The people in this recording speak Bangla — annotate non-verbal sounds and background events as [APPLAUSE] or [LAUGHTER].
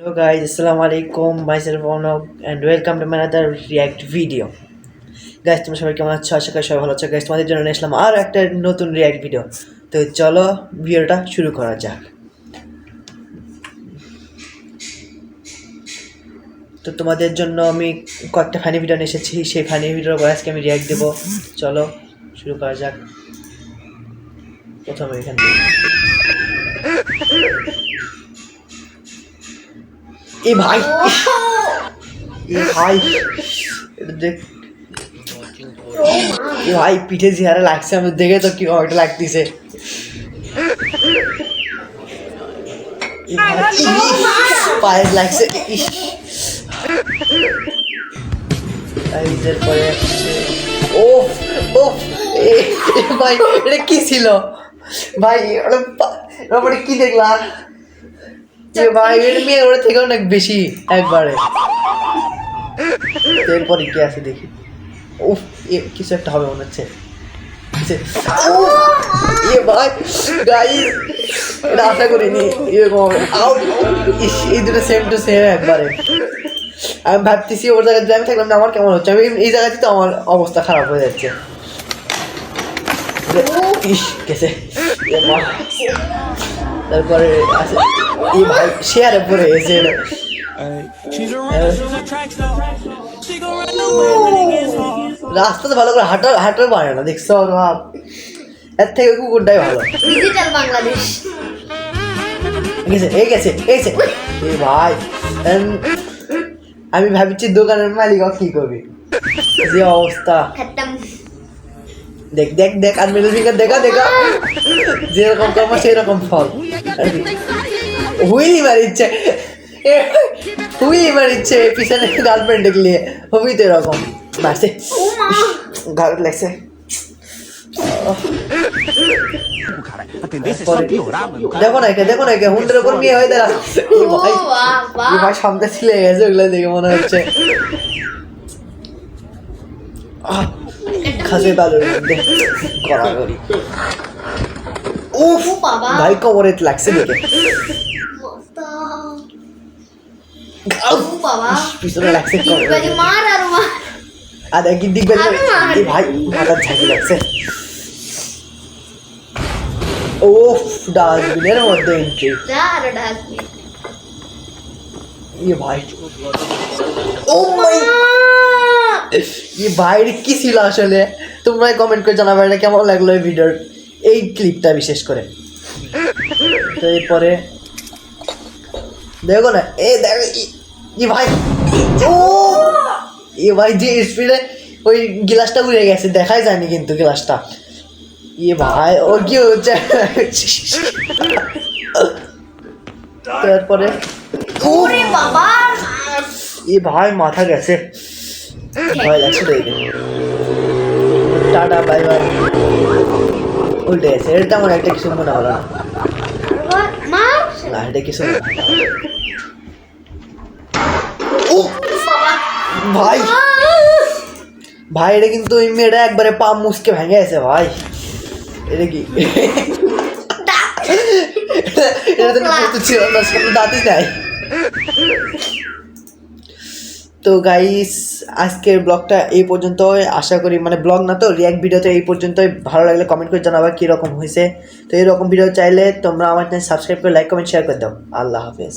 Hello guys, Assalamu alaikum, myself Onok and welcome to another react video. Guys তোমরা সবাই কেমন আছো? আশা করি সবাই ভালো আছো। গাইজ তোমাদের জন্য নিয়ে আসলাম আরও একটা নতুন রিয়াক্ট ভিডিও তো চলো ভিডিওটা শুরু করা যাক। তো তোমাদের জন্য আমি কয়েকটা ফানি ভিডিও নিয়ে এসেছি। সেই ফানি ভিডিওর উপর আজকে আমি রিয়াক্ট দেবো। চলো শুরু করা যাক। প্রথমে এখান থেকে এ ভাই। [LAUGHS] এ ভাই। দেখ এ ভাই পিঠে চেহারা লাগছে আমি দেখে তো কি একটা লাগতেছে। পায়ে লাগছে আসছে। ও ও ভাই এটা কি ছিল? ভাই ওটা কি দেখলা ভাই এটা মেয়ে ওটা থেকে অনেক বেশি একবারে। এরপরে কি আছে দেখি। উফ এ কিছু একটা হবে মনে হচ্ছে। উফ, এ ভাই গাই এটা আশা করিনি এরকম এই দুটো সেম টু সেম একবারে। আমি ভাবতেছি ওর জায়গায় যদি আমি থাকলাম না আমার কেমন হচ্ছে? আমি এই জায়গাতে তো আমার অবস্থা খারাপ হয়ে যাচ্ছে। ইস কেসে তারপরে এই ভাই শেয়ারে gets hard. রাস্তাতে ভালো করে হাঁটা হাঁটার পারে না দেখছ? ভাব। এর থেকে কুকুরটাই ভালো। ডিজিটাল বাংলাদেশ। গেছে গেছে গেছে। ভাই আমি ভাবছি দোকানের মালিক কি করবি? যে অবস্থা। খাতাম দেখ দেখ দেখ আর মিডল ফিঙ্গার দেখা দেখা। যেরকম কর্ম সেই রকম ফল। হুইলি মারিচ্ছে হুইলি মারিচ্ছে পিছনে গার্লফ্রেন্ড দেখলে হবি তো এরকম। মারছে গাল লাগছে। দেখো না একে দেখো না একে। হুন্ডের উপর বিয়ে হয়ে দাঁড়া। ভাই ভাই সামনে ছিলে গেছে ওগুলো দেখে মনে হচ্ছে। আহ, খাসে বালুর মধ্যে গড়াগড়ি। উফ ও বাবা। ভাই কোমরে লাগছে দেখে। বাবা। পিছনে লাগছে ডিগবাজি মার আর মার। আর একদিন দিক বাজে আরে মার। এই ভাই মাথার ঝাঁকি লাগছে। ও ডাস্টবিনের মধ্যে এন্ট্রি ইয়ে ভাই। ও মাই ই বাইরে কি ছিল আসলে? তোমরা কমেন্ট করে জানাবে এটা কেমন লাগল এই ভিডিওর এই ক্লিপটা বিশেষ করে। তো এরপরে দেখো না এ দেখো ই- ই ভাই ও! এ ভাই যে স্পিডে ওই গ্লাসটা উড়ে গেছে দেখাই যায়নি কিন্তু গ্লাসটা ইয়ে ভাই ও কি হচ্ছে? তারপরে এ ভাই মাথা গেছে। ভয় লাগছে তো এদিকে টাটা বাই বাই উল্টে গেছে এটা আমার একটা কিছু মনে হলো না মার না এটা কিছু মনে হলো না। ও বাবা ভাই ভাই এটা কিন্তু ওই মেয়েটা একবারে পা মুসকে ভেঙে গেছে ভাই এটা কি এটা তো প্রস্তুত ছিল না সামনে দাঁতই নাই তো গাইস আজকের ব্লগটা এই পর্যন্ত আশা করি মানে ব্লগ না তো রিয়াক্ট ভিডিওতে এই পর্যন্তই। ভালো লাগলে কমেন্ট করে জানাবা কীরকম হয়েছে। তো এরকম ভিডিও চাইলে তোমরা আমার চ্যানেল সাবস্ক্রাইব করে লাইক কমেন্ট শেয়ার করে দাও। আল্লাহ হাফেজ।